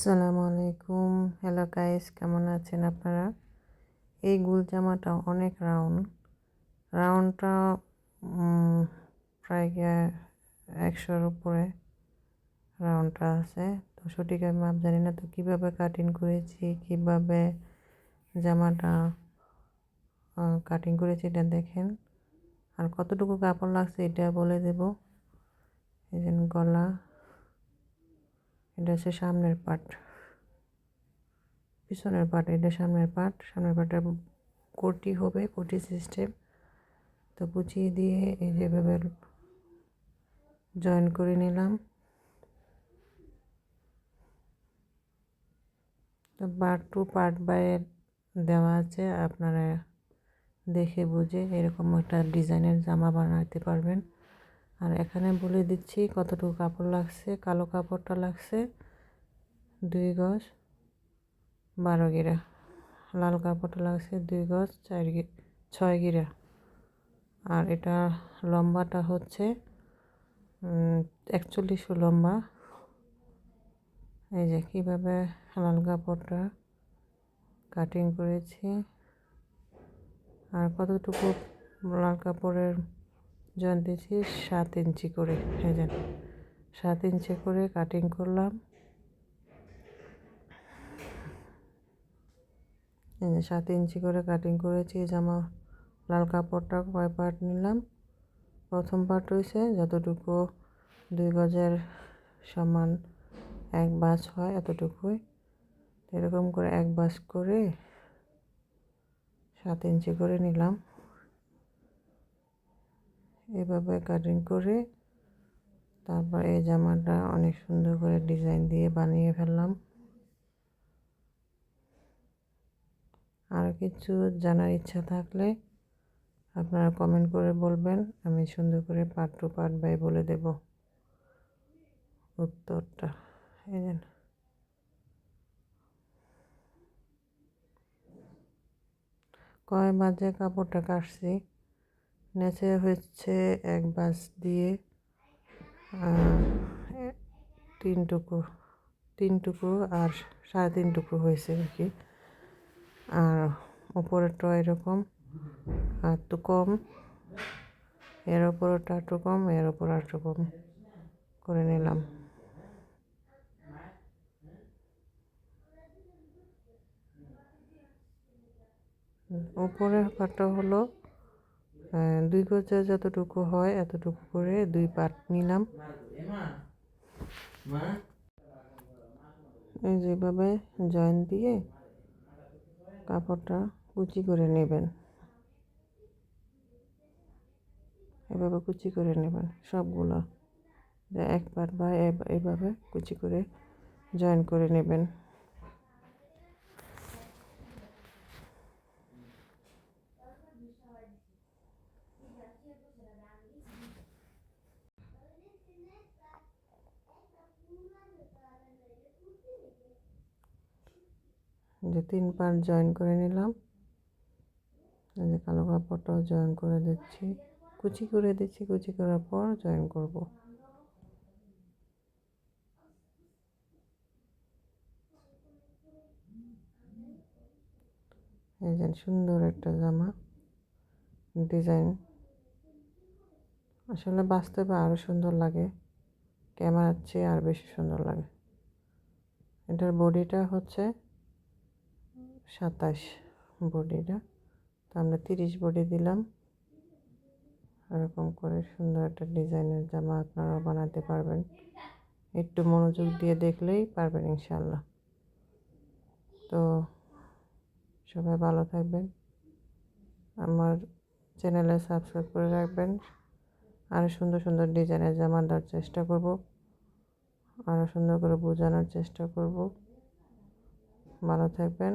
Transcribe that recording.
আসসালামু আলাইকুম। Hello guys কেমন আছেন আপনারা? এই গুল জামাটা অনেক রাউন্ড রাউন্ডটা প্রায় একশোর উপরে রাউন্ডটা আছে। তো সঠিক আমি মাপ জানি না, তো কীভাবে কাটিং করেছি, কীভাবে জামাটা কাটিং করেছি এটা দেখেন। আর কতটুকু কাপড় লাগছে এটা বলে দেব। এই গলা। এটা হচ্ছে সামনের পাট। পিছনের পাট, এটা সামনের পাট। সামনের পাটটা কোটি হবে, কোটি সিস্টেম তো কুচিয়ে দিয়ে এই যেভাবে জয়েন করে নিলাম। তো পার্ট টু পার্ট বাই দেওয়া আছে, আপনারা দেখে বুঝে এরকম একটা ডিজাইনের জামা বানাতে পারবেন। আর এখানে বলে দিচ্ছি কতটুকু কাপড় লাগছে, কালো কাপড়টা লাগছে, দুই গজ বারো গিরা। লাল কাপড়টা লাগছে দুই গজ চার ছয় গিরা। আর এটা লম্বাটা হচ্ছে একচল্লিশশো লম্বা। এই যে কীভাবে লাল কাপড়টা কাটিং করেছি। আর কতটুকু লাল কাপড়ের জন দিয়েছি সাত ইঞ্চি করে এই যে সাত ইঞ্চি করে কাটিং করলাম। সাত ইঞ্চি করে কাটিং করেছি জামা লাল কাপড়টা কয় পার্ট নিলাম? প্রথম পার্ট হয়েছে যতটুকু দুই গজের সমান এক বাস হয় এতটুকুই। এরকম করে এক বাস করে সাত ইঞ্চি করে নিলাম। এভাবে কাটিং করে তারপর এই জামাটা অনেক সুন্দর করে ডিজাইন দিয়ে বানিয়ে ফেললাম। আর কিছু জানার ইচ্ছা থাকলে আপনারা কমেন্ট করে বলবেন, আমি সুন্দর করে পার্ট টু পার্ট বাই বলে দেব উত্তরটা। এই কয় বাজে কাপড়টা কাটছি? নেচে হচ্ছে এক বাস দিয়ে তিন টুকু তিন টুকু আর সাড়ে তিন টুকু হয়েছে আর কি। আর উপরেরটা এরকম, আর একটু কম, এর ওপরটা একটু কম, এর ওপর একটু কম করে নিলাম। উপরের পাটটা হলো দুই গজা যতটুকু হয় এতটুকু করে দুই পাট নিলাম। এই যেভাবে জয়েন্ট দিয়ে কাপড়টা কুচি করে নেবেন। এভাবে কুচি করে নেবেন সবগুলো। এক পাট বা এভাবে কুচি করে জয়েন করে নেবেন। যে তিন পার্ট জয়েন করে নিলাম। যে কালো কাপড়টাও জয়েন করে দিচ্ছি। কুচি করে দিচ্ছি, কুচি করার পর জয়েন করব। এই যে সুন্দর একটা জামা ডিজাইন আসলে বাস্তবে আরও সুন্দর লাগে, ক্যামেরার চেয়ে আর বেশি সুন্দর লাগে। এটার বডিটা হচ্ছে সাতাশ বডিটা তো আমরা তিরিশ বডি দিলাম। এরকম করে সুন্দর একটা ডিজাইনের জামা আপনারা বানাতে পারবেন। একটু মনোযোগ দিয়ে দেখলেই পারবেন ইনশাল্লাহ তো সবাই ভালো থাকবেন। আমার চ্যানেলে সাবস্ক্রাইব করে রাখবেন। আরও সুন্দর সুন্দর ডিজাইনের জামা দেওয়ার চেষ্টা করব। আরও সুন্দর করে বোঝানোর চেষ্টা করব। ভালো থাকবেন।